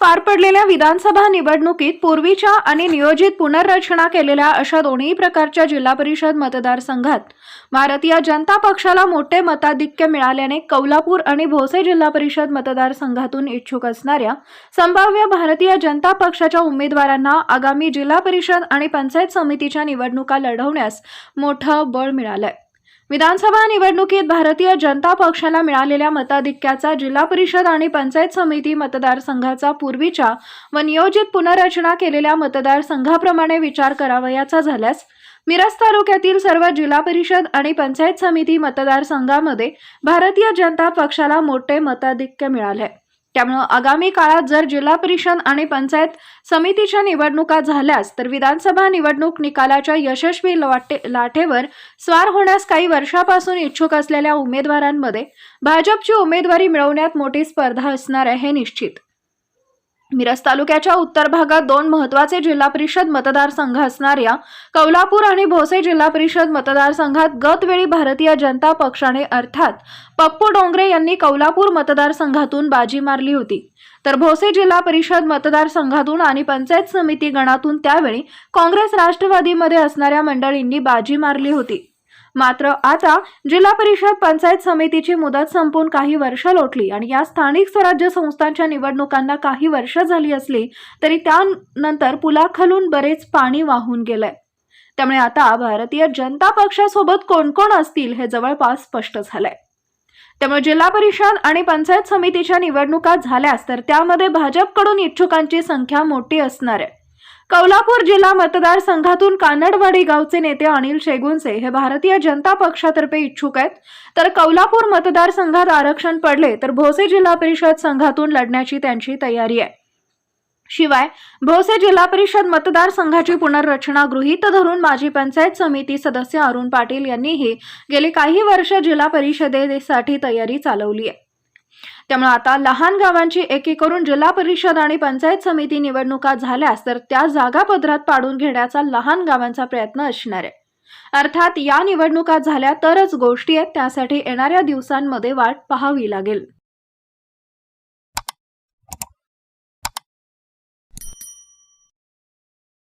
पार पडलेल्या विधानसभा निवडणुकीत पूर्वीच्या आणि नियोजित पुनर्रचना केलेल्या अशा दोन्ही प्रकारच्या जिल्हा परिषद मतदारसंघात भारतीय जनता पक्षाला मोठे मताधिक्य मिळाल्याने कौलापूर आणि भोसे जिल्हा परिषद मतदारसंघातून इच्छुक असणाऱ्या संभाव्य भारतीय जनता पक्षाच्या उमेदवारांना आगामी जिल्हा परिषद आणि पंचायत समितीच्या निवडणुका लढवण्यास मोठं बळ मिळालंय. विधानसभा निवडणुकीत भारतीय जनता पक्षाला मिळालेल्या मताधिक्याचा जिल्हा परिषद आणि पंचायत समिती मतदारसंघाचा पूर्वीच्या व नियोजित पुनर्रचना केलेल्या मतदारसंघाप्रमाणे विचार करावयाचा झाल्यास मिरज तालुक्यातील सर्व जिल्हा परिषद आणि पंचायत समिती मतदारसंघामध्ये भारतीय जनता पक्षाला मोठे मताधिक्य मिळाले. त्यामुळं आगामी काळात जर जिल्हा परिषद आणि पंचायत समितीच्या निवडणुका झाल्यास तर विधानसभा निवडणूक निकालाच्या यशस्वी लाटे लाटेवर स्वार होण्यास काही वर्षापासून इच्छुक असलेल्या उमेदवारांमध्ये भाजपची उमेदवारी मिळवण्यात मोठी स्पर्धा असणार आहे हे निश्चित मिरज तालुक्याच्या उत्तर भागात दोन महत्त्वाचे जिल्हा परिषद मतदारसंघ असणाऱ्या कौलापूर आणि भोसे जिल्हा परिषद मतदारसंघात गतवेळी भारतीय जनता पक्षाने अर्थात पप्पू डोंगरे यांनी कौलापूर मतदारसंघातून बाजी मारली होती. तर भोसे जिल्हा परिषद मतदारसंघातून आणि पंचायत समिती गणातून त्यावेळी काँग्रेस राष्ट्रवादीमध्ये असणाऱ्या मंडळींनी बाजी मारली होती. मात्र आता जिल्हा परिषद पंचायत समितीची मुदत संपून काही वर्ष लोटली आणि या स्थानिक स्वराज्य संस्थांच्या निवडणुकांना काही वर्ष झाली असली तरी त्यानंतर पुलाखालून बरेच पाणी वाहून गेलंय. त्यामुळे आता भारतीय जनता पक्षासोबत कोण कोण असतील हे जवळपास स्पष्ट झालंय. त्यामुळे जिल्हा परिषद आणि पंचायत समितीच्या निवडणुका झाल्यास तर त्यामध्ये भाजपकडून इच्छुकांची संख्या मोठी असणार आहे. कौलापूर जिल्हा मतदारसंघातून कानडवाडी गावचे नेते अनिल शेगुंसे हे भारतीय जनता पक्षातर्फे इच्छुक आहेत. तर कौलापूर मतदारसंघात आरक्षण पडले तर भोसे जिल्हा परिषद संघातून लढण्याची त्यांची तयारी आहे. शिवाय भोसे जिल्हा परिषद मतदारसंघाची पुनर्रचना गृहीत धरून माजी पंचायत समिती सदस्य अरुण पाटील यांनीही गेली काही वर्ष जिल्हा परिषदेसाठी तयारी चालवली आहे. त्यामुळे आता लहान गावांची एकी करून जिल्हा परिषद आणि पंचायत समिती निवडणुका झाल्यास तर त्या जागा पदरात पाडून घेण्याचा लहान गावांचा प्रयत्न असणार आहे. अर्थात या निवडणुका झाल्या तरच गोष्टी आहेत त्यासाठी येणाऱ्या दिवसांमध्ये वाट पाहावी लागेल.